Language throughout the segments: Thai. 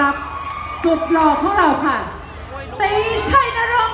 รับ สุดหล่อของเราค่ะตีชัยนรงค์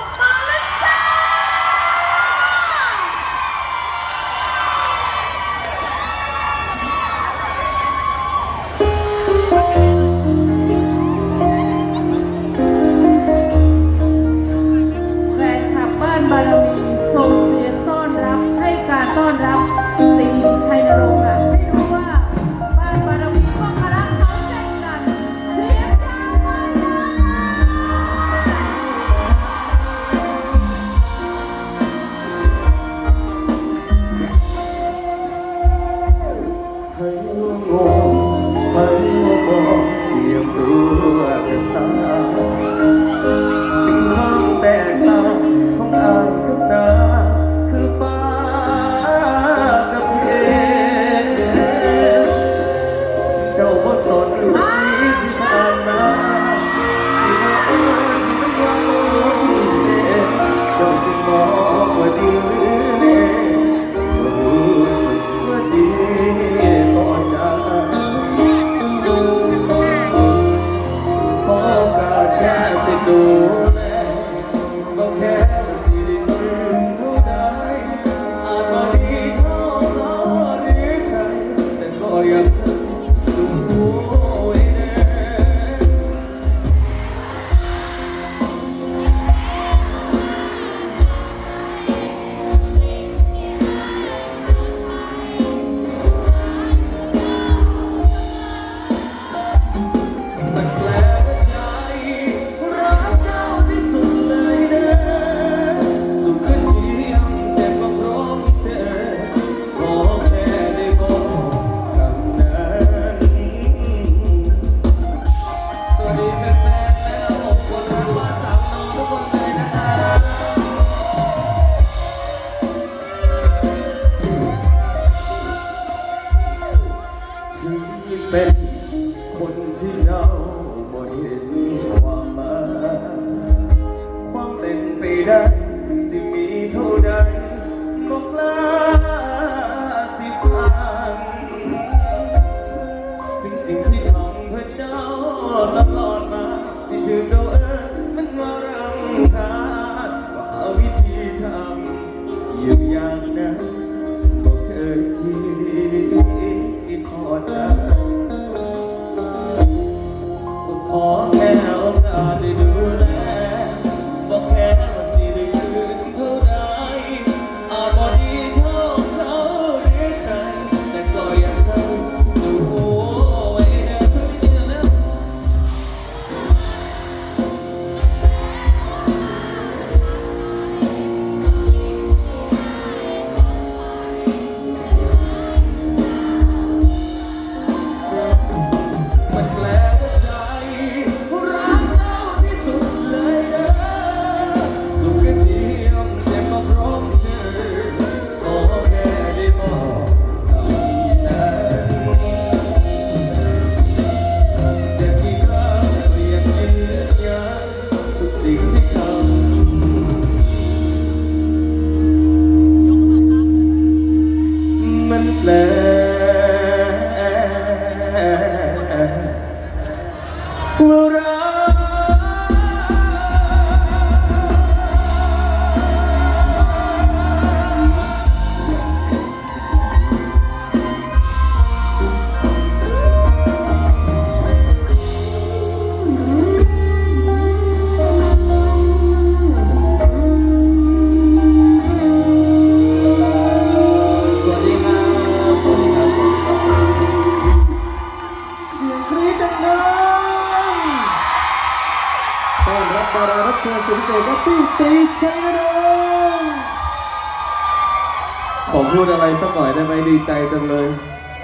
ดีใจจังเลย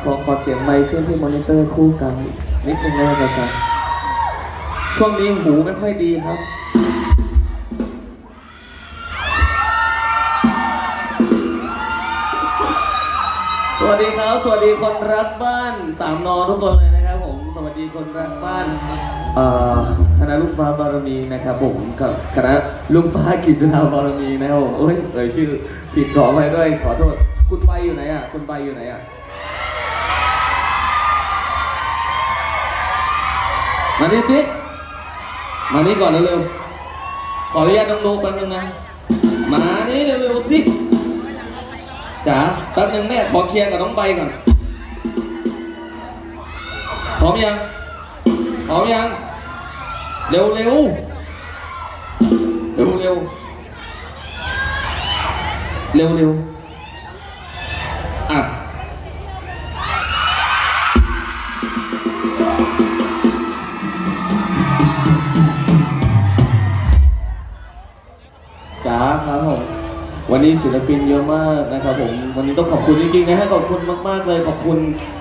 ขอขอเสียงไมค์เครื่องที่มอนิเตอร์คู่กันนิดนึงนะควกันครับช่วงนี้หูไม่ค่อยดีครับ สวัสดีครับ สวัสดีคนรักบ้านสามนอทุกคนเลยนะครับผม สวัสดีคนรักบ้านคณะลูกฟ้าบารมีนะครับผมกับคณะลูกฟ้ากิจสนาบารมีนะครับผมเอ้ยเอ่ยชื่อผิดขอไปด้วยขอโทษ คุณไปอยู่ไหนอะ คุณไปอยู่ไหนอะมานี่สิ มานี่ก่อนเร็วๆขออนุญาตน้องนุ๊กแป๊บนึงนะ มานี่เร็วๆสิจ๋าแป๊บนึงแม่ขอเคลียร์กับน้องใบก่อนพร้อมยังพร้อมยัง เร็วเร็วเร็วเร็วเร็วเร็ว วันนี้ศิลปินเยอะมากนะครับผมวันนี้ต้องขอบคุณจริงๆนะฮะขอบคุณมากๆเลยขอบคุณ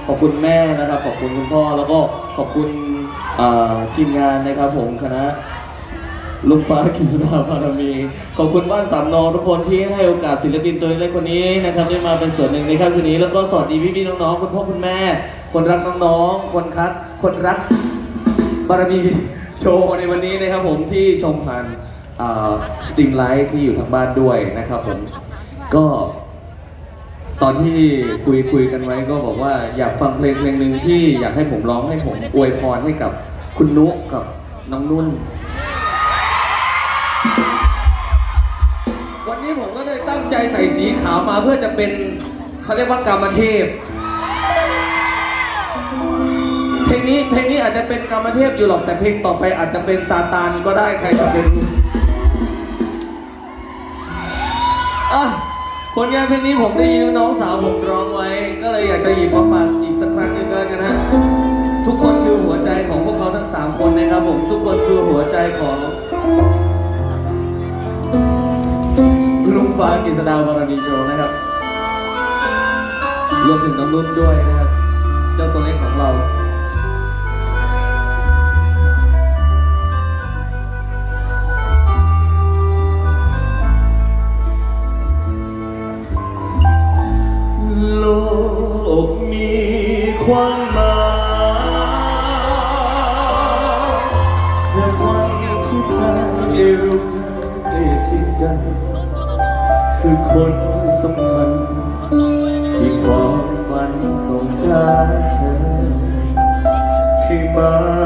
ขอบคุณแม่นะครับ ขอบคุณคุณพ่อแล้วก็ขอบคุณทีมงานนะครับผมคณะลุงฟ้ากิษณาพารมี ขอบคุณบ้านสามนอทุกคนที่ให้โอกาสศิลปินตัวเล็กคนนี้นะครับได้มาเป็นส่วนหนึ่งในค่ำคืนนี้ แล้วก็สวัสดีพี่ๆน้องๆคุณพ่อคุณแม่ คนรักน้องๆคนคัดคนรักบารมีโชว์ในวันนี้นะครับผมที่ชมผ่าน สตรีมไลท์ที่อยู่ทางบ้านด้วยนะครับผมก็ ตอนที่คุยคุยกันไว้ก็บอกว่าอยากฟังเพลงเพลงหนึ่งที่อยากให้ผมร้องให้ผมอวยพรให้กับคุณนุกับน้องนุ่น วันนี้ผมก็เลยตั้งใจใส่สีขาวมาเพื่อจะเป็นเขาเรียกว่ากรรมเทพเพลงนี้เพลงนี้อาจจะเป็นกรรมเทพอยู่หรอกแต่เพลงต่อไปอาจจะเป็นซาตานก็ได้ใครจะเป็นรู้ อะผลงานเพลงนี้ผมได้ยินน้องสาวผมร้องไว้ ก็เลยอยากจะหยิบมาฝากอีกสักครั้งหนึ่งก็แล้วกันนะทุกคนคือหัวใจของพวกเขาทั้งสามคนนะครับผมทุกคนคือหัวใจของลุงฟ้ากิษดาวบารมีโชว์นะครับรวมถึงน้องนุ่นด้วยนะครับ เจ้าตัวเล็กของเรา สำคัญที่ความฝันส่งกาเธอให้มา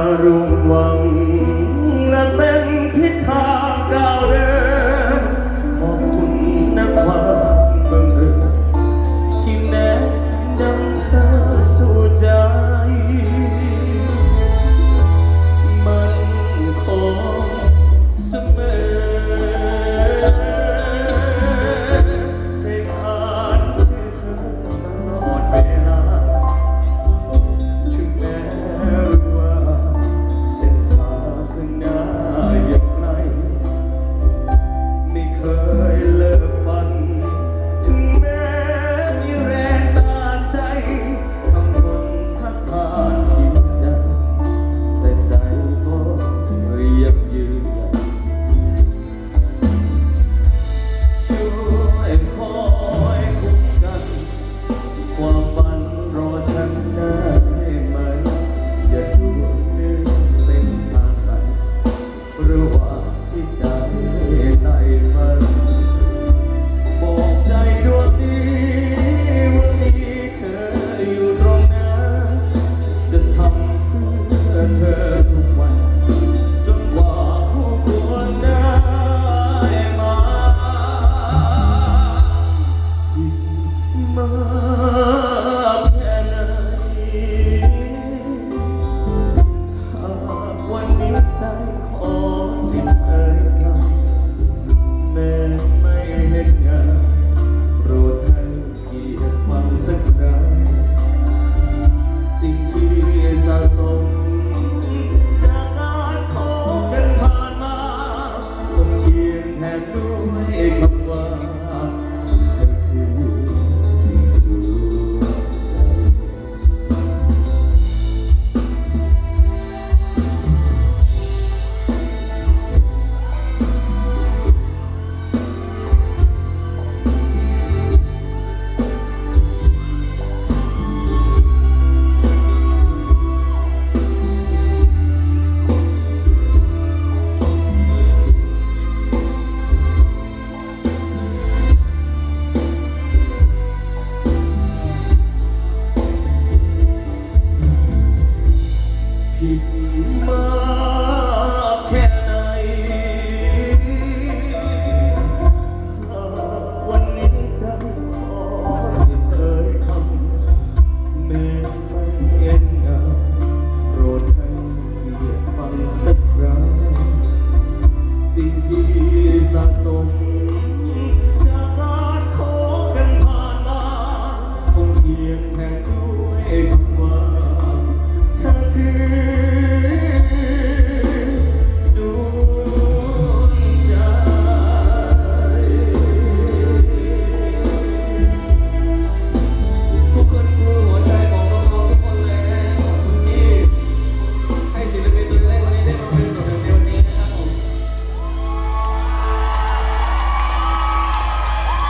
ไต่มั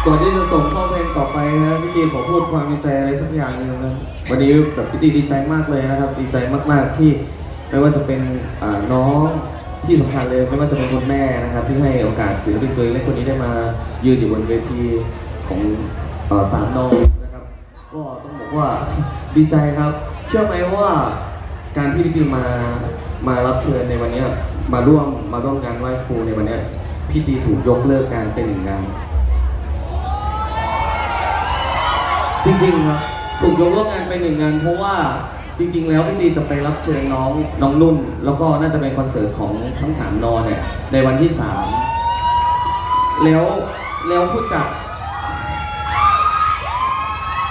ก่อนที่จะส่งเข้าเพลงต่อไปนะพี่ตีขอพูดความในใจอะไรสักอย่างหนึ่งนะวันนี้แบบพี่ตีดีใจมากเลยนะครับ ดีใจมากๆที่ไม่ว่าจะเป็นน้องที่สำคัญเลยไม่ว่าจะเป็นคุณแม่นะครับ ที่ให้โอกาสศิลปินตัวเล็กคนนี้ได้มายืนอยู่บนเวทีของอสามน้องนะครับ ก็ต้องบอกว่าดีใจครับ เชื่อไหมว่าการที่พี่ตีมามารับเชิญในวันนี้มาร่วมมาร่วมงานไหว้ครูในวันนี้พี่ตีถูกยกเลิกการเป็นหนึ่งงาน จริงๆครับถูกยกเลิกงานไปหนึ่งงานเพราะว่าจริง ๆ แล้วพี่ดีจะไปรับเชิญน้องน้องนุ่น แล้วก็น่าจะเป็นคอนเสิร์ตของทั้งสามนอเนี่ยในวันที่สามแล้วแล้วผู้จัด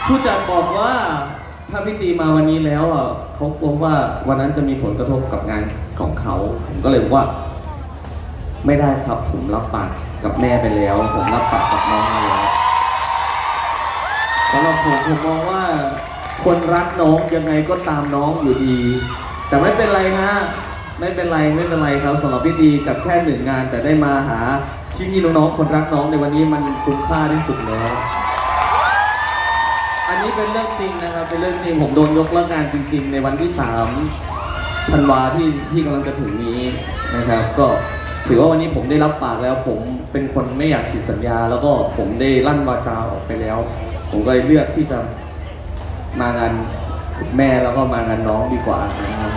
ผู้จัดบอกว่าถ้าพี่ตีมาวันนี้แล้วอะเขากลัวว่าวันนั้นจะมีผลกระทบกับงานของเขาผมก็เลยบอกว่า ไม่ได้ครับผมรับปากกับแม่ไปแล้ว ผมรับปากกับน้องไปแล้ว สำหรับผมผมมองว่า คนรักน้องยังไงก็ตามน้องอยู่ดี แต่ไม่เป็นไรฮะไม่เป็นไรไม่เป็นไรครับสำหรับพี่ดีกับแค่หนึ่งงาน แต่ได้มาหาพี่พี่น้องๆคนรักน้องในวันนี้มันคุ้มค่าที่สุดแล้ว อันนี้เป็นเรื่องจริงนะครับเป็นเรื่องจริงผมโดนยกเลิกงานจริง ๆ ในวันที่3ธันวาที่ที่กำลังจะถึงนี้นะครับ ก็ถือว่าวันนี้ผมได้รับปากแล้วผมเป็นคนไม่อยากผิดสัญญา แล้วก็ผมได้ลั่นวาจาออกไปแล้ว ผมก็เลยเลือกที่จะมางานแม่แล้วก็มางานน้องดีกว่านะครับ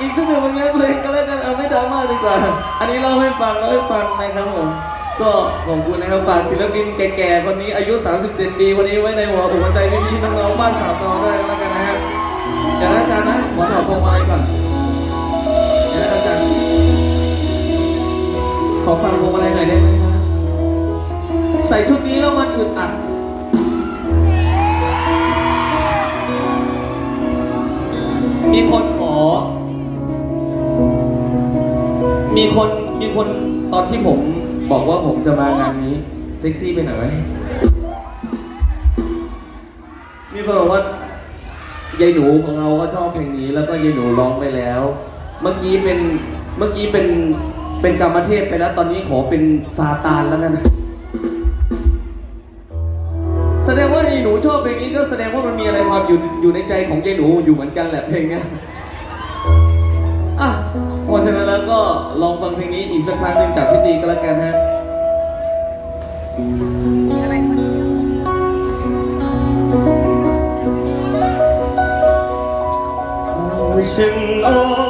อีกสักหนึ่งผลงานเพลงก็แล้วกันเอาไม่ดราม่าดีกว่า อันนี้เล่าให้ฟังเล่าให้ฟังนะครับผมก็ขอบคุณนะครับฝากศิลปินแก่ๆคนนี้อายุ 37 ปีวันนี้ไว้ในหัวอกหัวใจพี่ๆน้องๆบ้านสามนอด้แล้วกันนะฮะเดี๋ยวนะอาจารย์นะขอถอดพวงมาลัยก่อนเดี๋ยวนะอาจารย์ขอฟังพวงมาลัยหน่อยได้ไหมครับ ใส่ชุดนี้แล้วมันอึดอัดมีคนขอ มีคน มีคนตอนที่ผมบอกว่าผมจะมางานนี้ เซ็กซี่ไปหน่อยไหมมีคนบอกว่ายายหนูของเราก็ชอบเพลงนี้ แล้วก็ยายหนูร้องไปแล้ว เมื่อกี้เป็น เมื่อกี้เป็น เป็นกรรมเทพไปแล้ว ตอนนี้ขอเป็นซาตานแล้วกัน อบเพลงนี้ก็แสดงว่ามันมีอะไรความอยู่อยู่ในใจของยายหนูอยู่เหมือนกันแหละเพลงเนี้ยอะเพราะฉะนั้นแล้วก็ลองฟังเพลงนี้อีกสักครั้งหนึ่งจากพี่ตีก็แล้วกันฮะฉันออกไปจาก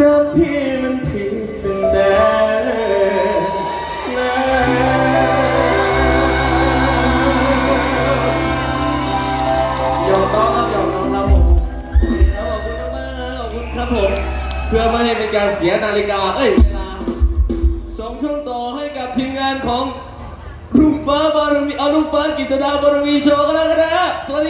รักพี่มันผิดตั้งแต่เริ่มแรกหยอกน้องครับหยอกน้องครับผมขอบคุณมากๆนะขอบคุณครับผม เพื่อไม่ให้เป็นการเสียนาฬิกา เอ้ยเวลาส่งช่วงต่อให้กับทีมงานของลุงฟ้าบารมีเอาลุงฟ้ากฤษดาบารมีโชว์กันแล้วกันนะ สวั